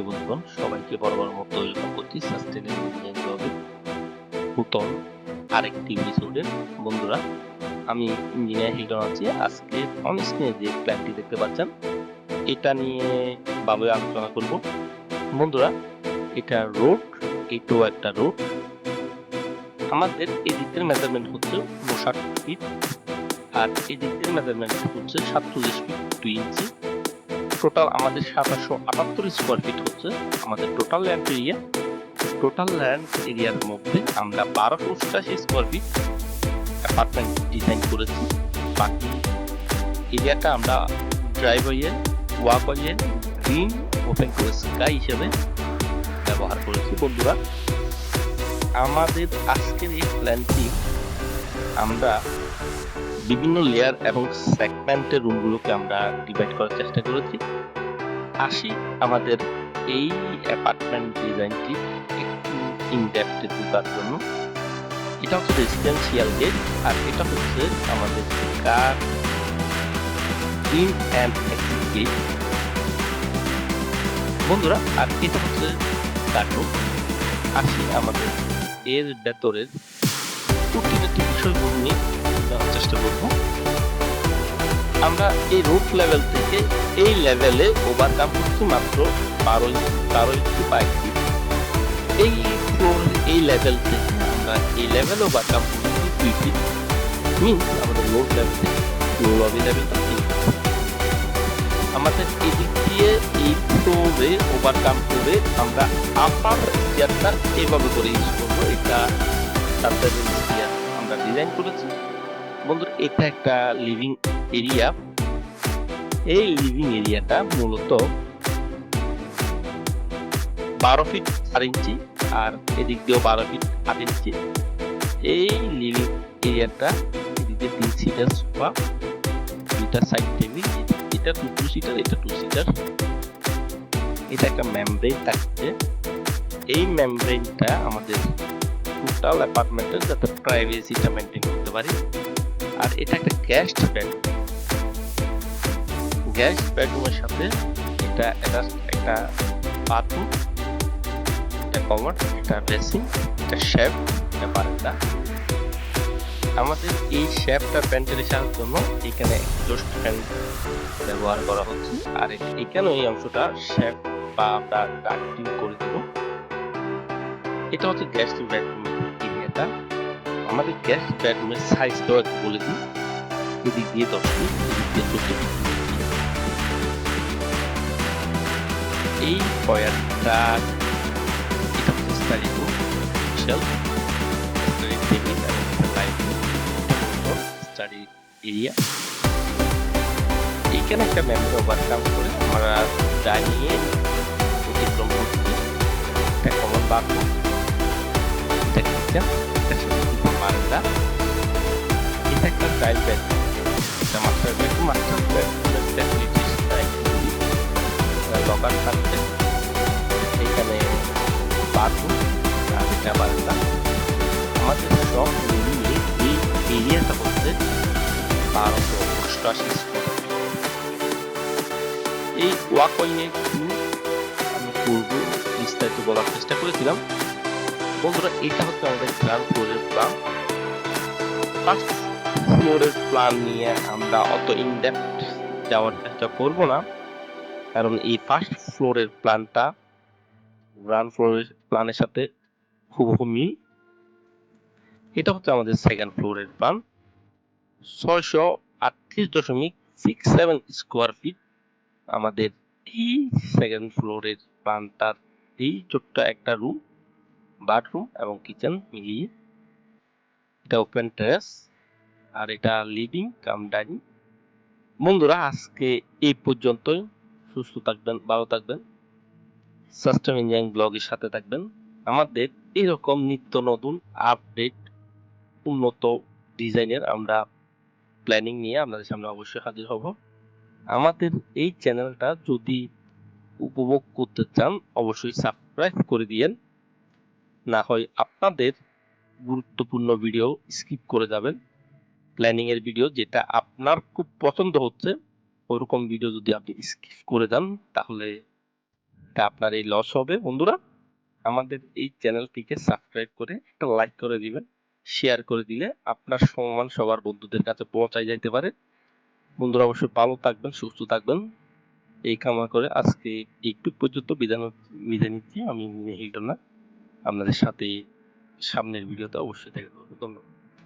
সুপ্রিয় বন্ধুগণ, সবাইকে বরাবর মতো করছি সাস্টেনেবল ইঞ্জিনিয়ারিং ব্লগের নূতন আরেকটি এপিসোডে বন্ধুরা, আমি ইঞ্জিনিয়ার হিলটন আছি। আজকে অন স্ক্রিনে যে প্ল্যানটি দেখতে পাচ্ছেন, এটা নিয়ে ভালোই আলোচনা করব। বন্ধুরা, এটা রোড এটাও একটা রোড আমাদের এদিকের মেজারমেন্ট হচ্ছে উনষাট ফিট আর এদিকের মেজারমেন্ট হচ্ছে সাতচল্লিশ ফিট দুই ইঞ্চি টোটাল আমাদের সাতাশশো আটাত্তর স্কোয়ার ফিট হচ্ছে আমাদের total land area total land এরিয়ার মধ্যে আমরা বারোশো অষ্টাশি স্কোয়ার ফিট অ্যাপার্টমেন্ট ডিজাইন করেছি। বাকি এরিয়াটা আমরা ড্রাইভওয়ে ওয়াকওয়ে গ্রিন ওপেন করে স্কাই হিসেবে ব্যবহার করেছি বন্ধুরা। আমাদের আজকের এই প্ল্যানটি আমরা বিভিন্ন লেয়ার এবং সেগমেন্টের রুমগুলোকে আমরা ডিভাইড করার চেষ্টা করেছি। আসি আমাদের এই অ্যাপার্টমেন্ট ডিজাইনটি একটু ইনডেপ্থে ঢোকার জন্য। এটা হচ্ছে রেসিডেন্সিয়াল গেট আর এটা হচ্ছে আমাদের car in and exit gate বন্ধুরা, আর এটা হচ্ছে কার্টুন আসি আমাদের এর ভেতরের খুঁটিনাটি বিষয়গুলো নিয়ে। জানার চেষ্টা করব। আমরা এই রুট লেভেল থেকে এই লেভেলে ওভারকাম করছি মাত্র বারো বারো ইঞ্চি বাইক এই ফ্লোর এই লেভেল থেকে আমরা এই লেভেল ওভারকাম করছি দুই ফিট মিনস আমাদের লো লেভেল থেকে লো লবি লেভেলটা তিন আমাদের এদিক দিয়ে এই ফ্লোরে ওভারকাম করে আমরা আপার চেয়ারটা এইভাবে করে ইউজ করব। এটা তাদের আমরা ডিজাইন করেছি। বন্ধুরা এটা একটা লিভিং এরিয়া এই লিভিং এরিয়াটা মূলত বারো ফিট চার ইঞ্চি আর এদিক দিয়েও বারো ফিট আট ইঞ্চি। এই লিভিং এরিয়াটা এদিকে তিন সিটার সোফা দুইটা সাইড টেবিল এটা টু সিটার এটা টু সিটার এটা একটা মেমব্রেন থাকছে। এই মেমব্রেনটা আমাদের টোটাল অ্যাপার্টমেন্টের যাতে প্রাইভেসিটা মেনটেন করতে পারি। আর এটা একটা গ্যাস্ট বেড গ্যাস্ট বেডরুমের সাথে এটা এটা একটা বাথরুম এটা কমোড এটা বেসিং এটা শ্যাপ এটা বারান্দা। আমাদের এই শেফটা ভেন্টিলেশনের জন্য এখানে এক্সজস্ট ফ্যান ব্যবহার করা হচ্ছে। আর এখানে এই অংশটা শ্যাপ বা আমরা ডাক্টিং করে দেব এটা হচ্ছে গ্যাস্ট বেডরুম এরিয়াটা আমাদের গ্যাস্ট বেডরুমের সাইজটাও একটু বলে দিই এদিক দিয়ে দশ ফিট এই পয়ারটা এটা হচ্ছে স্টাডি এরিয়া এইখানে একটা করে একটা কমন কিচেন একটা চাইল্ড বেডরুম এটা master bedroom master facilities locker থাকছে এইখানে বাথরুম আর এটা বারান্দা আমাদের সব মিলিয়ে এই এরিয়াটা হচ্ছে বারোশো অষ্টআশি এই ওয়াকওয়ে একটু আমি পূর্ব বিস্তারিত বলার চেষ্টা করেছিলাম। বন্ধুরা এটা হচ্ছে আমাদের গ্রাউন্ড ফ্লোরের প্ল্যান ফার্স্ট ফ্লোরের প্ল্যান নিয়ে আমরা অত ইনডেপথ যাওয়ার চেষ্টা করব না। কারণ এই ফার্স্ট ফ্লোরের প্ল্যানটা গ্রাউন্ড ফ্লোরের প্ল্যানের সাথে হুবহু মিল এটা হচ্ছে আমাদের সেকেন্ড ফ্লোরের প্ল্যান ছয়শো আটত্রিশ দশমিক সিক্স সেভেন স্কোয়ার ফিট আমাদের এই সেকেন্ড ফ্লোরের প্ল্যানটার এই ছোট্ট একটা রুম বাথরুম এবং কিচেন মিলিয়ে। এটা ওপেন টেরেস আর এটা লিভিং কাম ডাইনিং বন্ধুরা, আজকে এই পর্যন্তই। সুস্থ থাকবেন, ভালো থাকবেন। সাস্টেম ইঞ্জিনিয়ারিং ব্লগের সাথে থাকবেন। আমাদের এরকম নিত্য নতুন আপডেট উন্নত ডিজাইনের আমরা প্ল্যানিং নিয়ে আপনাদের সামনে অবশ্যই হাজির হব। আমাদের এই চ্যানেলটা যদি উপভোগ করতে চান, অবশ্যই সাবস্ক্রাইব করে দিয়েন। না হয় আপনাদের গুরুত্বপূর্ণ ভিডিও স্কিপ করে যাবেন। প্ল্যানিং এর ভিডিও যেটা আপনার খুব পছন্দ হচ্ছে, ওরকম ভিডিও যদি আপনি স্কিপ করে যান, তাহলে তা আপনার এই লস হবে। বন্ধুরা, আমাদের এই চ্যানেলটিকে সাবস্ক্রাইব করে একটা লাইক করে দিবেন শেয়ার করে দিলে আপনার সমান সবার বন্ধুদের কাছে পৌঁছায় যাইতে পারে। বন্ধুরা, অবশ্যই ভালো থাকবেন, সুস্থ থাকবেন। এই কামনা করে আজকে একটু পর্যন্ত বিদায় বিদায় নিচ্ছি। আমি হিলটন আপনাদের সাথে সামনের ভিডিওতে অবশ্যই দেখা করব ধন্যবাদ।